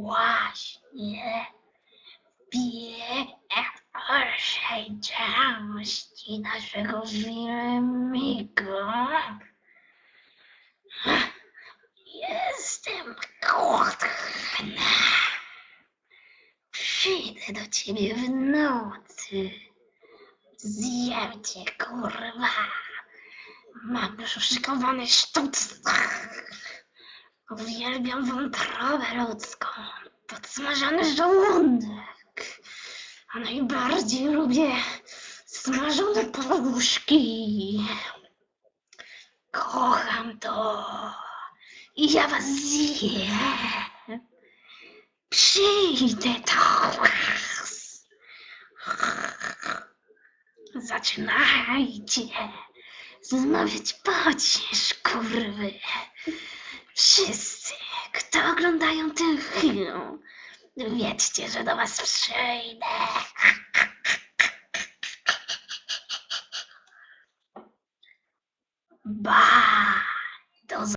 właśnie w pierwszej części naszego filmiku jestem głodny. Przyjdę do ciebie w nocy. Zjem cię, kurwa. Mam już szykowany sztuc. Uwielbiam wątrobę ludzką. Podsmażony żołądek. A najbardziej lubię smażone paluszki. Kocham to. I ja was zjem. Przyjdę do was. Zaczynajcie zmawiać pociesz, kurwy. Wszyscy, oglądają ten film, wiedzcie, że do was przyjdę. Ba.